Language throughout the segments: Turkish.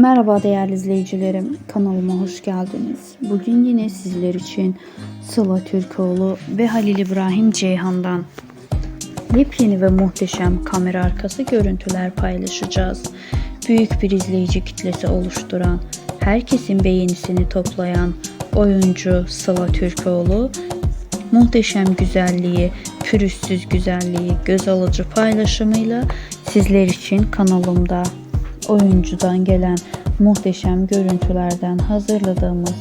Merhaba değerli izleyicilerim, kanalıma hoş geldiniz. Bugün yine sizler için Sıla Türkoğlu ve Halil İbrahim Ceyhan'dan yepyeni ve muhteşem kamera arkası görüntüler paylaşacağız. Büyük bir izleyici kitlesi oluşturan, herkesin beğenisini toplayan oyuncu Sıla Türkoğlu muhteşem güzelliği, pürüzsüz güzelliği, göz alıcı paylaşımıyla sizler için kanalımda oyuncudan gelen muhteşem görüntülerden hazırladığımız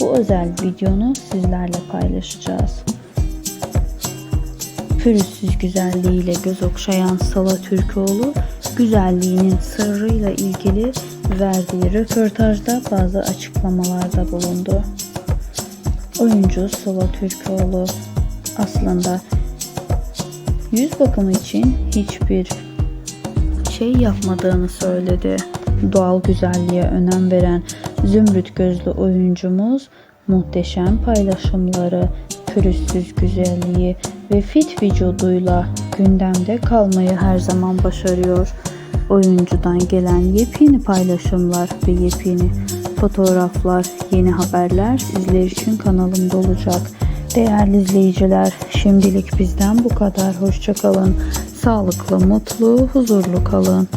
bu özel videonu sizlerle paylaşacağız. Pürüzsüz güzelliğiyle göz okşayan Sala Türkoğlu, güzelliğinin sırrıyla ilgili verdiği röportajda bazı açıklamalarda bulundu. Oyuncu Sıla Türkoğlu aslında yüz bakımı için hiçbir şey yapmadığını söyledi. Doğal güzelliğe önem veren zümrüt gözlü oyuncumuz muhteşem paylaşımları, pürüzsüz güzelliği ve fit vücuduyla gündemde kalmayı her zaman başarıyor. Oyuncudan gelen yepyeni paylaşımlar ve yepyeni fotoğraflar, yeni haberler sizler için kanalımda olacak. Değerli izleyiciler, şimdilik bizden bu kadar. Hoşçakalın. Sağlıklı, mutlu, huzurlu kalın.